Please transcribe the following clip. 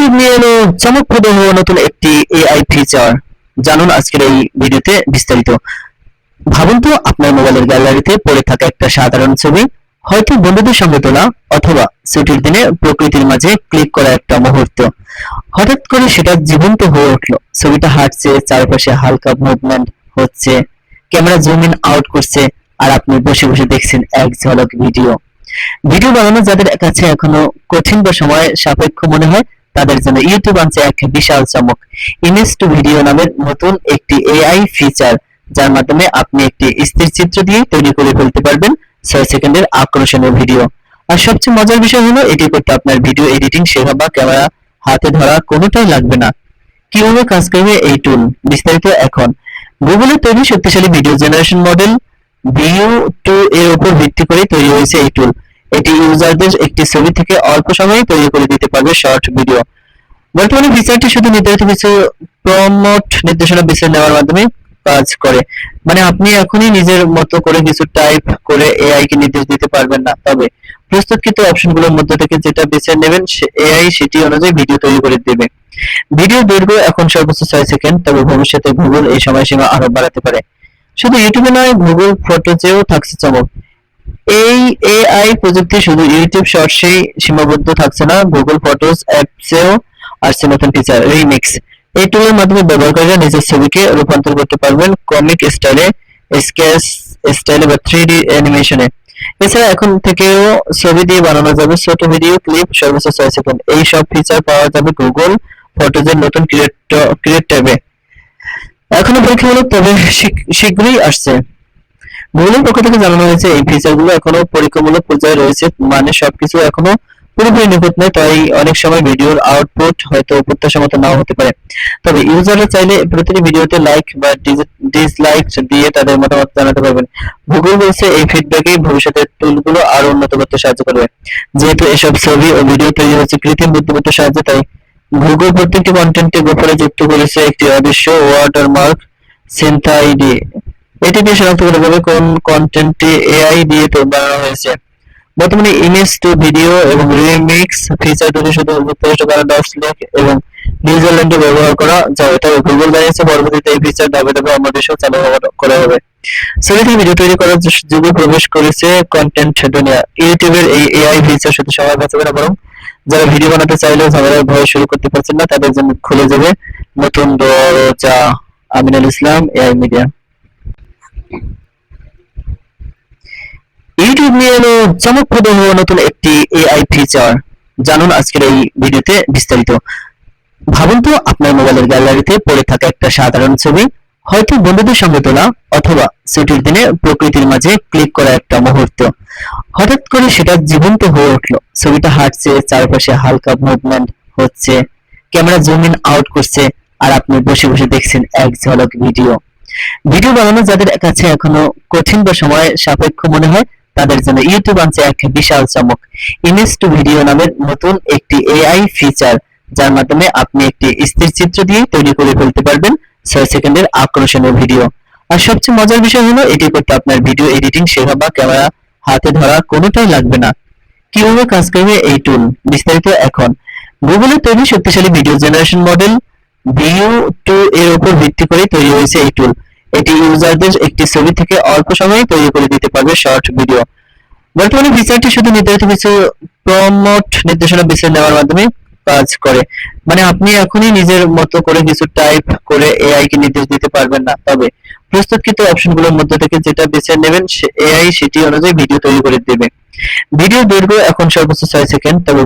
YouTube নিয়ে এলো, চমকপ্রদ নতুন একটি এআই ফিচার জানুন আজকের এই ভিডিওতে বিস্তারিত। ভাবুন তো, আপনার মোবাইলের গ্যালারিতে পড়ে থাকা একটা সাধারণ ছবি, হয়তো বন্ধুদের সঙ্গে তোলা, অথবা ছুটির দিনে প্রকৃতির মাঝে ক্লিক করা একটা মুহূর্ত। হঠাৎ করে সেটা জীবন্ত হয়ে উঠল। ছবিটা হাঁটছে, চারপাশে হালকা মুভমেন্ট হচ্ছে। ক্যামেরা জুম ইন আউট করছে, আর আপনি বসে বসে দেখছেন এক ঝলক ভিডিও। ভিডিও বানানো যাদের কাছে এখনও কঠিন বা সময় সাপেক্ষ মনে হয় তাদের জন্য ইউটিউব আনছে এক বিশাল চমক। ইমেজ টু ভিডিও নামের নতুন একটি এআই ফিচার যার মাধ্যমে আপনি একটি স্থির চিত্র দিয়ে তৈরি করে ফেলতে পারবেন ছয় সেকেন্ডের আকর্ষণীয় ভিডিও আর সবচেয়ে মজার বিষয় হলো, এটি করতে আপনার ভিডিও এডিটিং শেখা বা ক্যামেরা হাতে ধরা কোনোটাই লাগবে না। কীভাবে কাজ করবে এই টুল বিস্তারিত এখন। গুগলের তৈরি শক্তিশালী video generation model Veo two এর উপর ভিত্তি করে তৈরি হয়েছে এই টুল এটি ইউজারদের একটি ছবি থেকে অল্প সময়ে তৈরি করে দিতে পারবে শর্ট ভিডিও বর্তমানে ফিচারটি শুধু নির্ধারিত কিছু প্রমোট নির্দেশনা বেছে নেওয়ার মাধ্যমে কাজ করে। মানে আপনি এখনই নিজের মতো করে কিছু টাইপ করে এআই কে নির্দেশ দিতে পারবেন না। তবে প্রস্তুতকৃত অপশনগুলোর মধ্যে থেকে যেটা বেছে নেবেন এআই সেটি অনুযায়ী ভিডিও তৈরি করে দেবে। ভিডিও দৈর্ঘ্য এখন সর্বোচ্চ ছয় সেকেন্ড তবে ভবিষ্যতে গুগল এই সময়সীমা আরও বাড়াতে পারে। শুধু ইউটিউবে নয় গুগল ফটোজেও থাকছে চমক। এই এআই প্রযুক্তি শুধু ইউটিউব শর্টসেই সীমাবদ্ধ থাকছে না গুগল ফটোস অ্যাপসেও আসছে নতুন ফিচার রিমিক্স এই টুলের মাধ্যমে ব্যবহারকারীরা নিজের ছবিকে রূপান্তর করতে পারবেন কমিক স্টাইলে স্কেচ স্টাইলে বা থ্রি ডি অ্যানিমেশনে এছাড়া এখন থেকেও ছবি দিয়ে বানানো যাবে ছোট ভিডিও ক্লিপ সর্বোচ্চ ছয় সেকেন্ড এই সব ফিচার পাওয়া যাবে গুগল ফটোজের নতুন ক্রিয়েট ক্রিয়েট ট্যাবে এখনও পরীক্ষামূলক তবে শীঘ্রই আসছে। গুগলের পক্ষ থেকে জানানো হয়েছে, এই ফিচারগুলো এখনও পরীক্ষামূলক পর্যায়ে রয়েছে মানে সবকিছু এখনও পুরোপুরি নিখুঁত নয়, তাই অনেক সময় ভিডিওর আউটপুট হয়তো প্রত্যাশা মতো নাও হতে পারে। তবে ইউজাররা চাইলে প্রতিটি ভিডিওতে লাইক বা ডিসলাইক দিয়ে তাদের মতামত জানাতে পারবেন। গুগল বলছে, এই ফিডব্যাকই ভবিষ্যতের টুলগুলো আরও উন্নত করতে সাহায্য করবে। যেহেতু এসব ছবি ও ভিডিও তৈরি হচ্ছে কৃত্রিম বুদ্ধিমত্তার সাহায্যে, তাই গুগল প্রত্যেকটি কন্টেন্টে গোপনে যুক্ত করেছে একটি অদৃশ্য ওয়াটারমার্ক সিনথা আইডি এটি শনাক্ত করা যাবে কোন কন্টেন্টটি এআই দিয়ে বানানো হয়েছে? বর্তমানে ইমেজ টু ভিডিও এবং রিমিক্স ফিচার দুটি শুধু যুক্তরাষ্ট্র কানাডা অস্ট্রেলিয়া এবং নিউজিল্যান্ডে ব্যবহার করা যাবে তবে গুগল জানিয়েছে পরবর্তীতে এই ফিচার ধাপে ধাপে অন্য দেশেও চালু করা হবে। থেকে ভিডিও তৈরি করার যুগে প্রবেশ করেছে কন্টেন্ট দুনিয়া। ইউটিউবের এই এআই ফিচার শুধু সময় বাঁচাবে না, বরং যারা ভিডিও বানাতে চাইলেও ঝামেলার ভয়ে শুরু করতে পারছেন না, তাদের জন্য খুলে যাবে নতুন দরজা। Aminul Islam AI media YouTube নিয়ে এলো চমকপ্রদ হওয়া নতুন একটি এআই ফিচার জানুন আজকের এই ভিডিওতে বিস্তারিত। ভাবুন তো, আপনার মোবাইলের গ্যালারিতে পড়ে থাকা একটা সাধারণ ছবি, হয়তো বন্ধুদের সঙ্গে তোলা, অথবা ছুটির দিনে প্রকৃতির মাঝে ক্লিক করা একটা মুহূর্ত। হঠাৎ করে সেটা জীবন্ত হয়ে উঠল। ছবিটা হাঁটছে, চারপাশে হালকা মুভমেন্ট হচ্ছে। ক্যামেরা জুম ইন আউট করছে, আর আপনি বসে বসে দেখছেন এক ঝলক ভিডিও ভিডিও বানানো যাদের কাছে এখনও কঠিন বা সময় সাপেক্ষ মনে হয়, তাদের জন্য ইউটিউব আনছে এক বিশাল চমক। ইমেজ টু ভিডিও নামের নতুন একটি এআই ফিচার যার মাধ্যমে আপনি একটি স্থির চিত্র দিয়ে তৈরি করে ফেলতে পারবেন ছয় সেকেন্ডের আকর্ষণীয় ভিডিও। আর সবচেয়ে মজার বিষয় হলো, এটি করতে আপনার ভিডিও এডিটিং শেখা বা ক্যামেরা হাতে ধরা কোনোটাই লাগবে না। কীভাবে কাজ করবে এই টুল বিস্তারিত এখন। গুগলে তৈরি শক্তিশালী video generation model Veo two এর উপর ভিত্তি করে তৈরি হয়েছে এই টুল এটি ইউজারদের একটি ছবি থেকে অল্প সময়ে তৈরি করে দিতে পারবে শর্ট ভিডিও বর্তমানে ফিচারটি শুধু নির্ধারিত কিছু প্রমোট নির্দেশনা বেছে নেওয়ার মাধ্যমে কাজ করে। মানে আপনি এখনই নিজের মতো করে কিছু টাইপ করে এআই কে নির্দেশ দিতে পারবেন না। তবে প্রস্তুতকৃত অপশনগুলোর মধ্যে থেকে যেটা বেছে নেবেন এআই সেটি অনুযায়ী ভিডিও তৈরি করে দেবে। ভিডিও দৈর্ঘ্য এখন সর্বোচ্চ ছয় সেকেন্ড তবে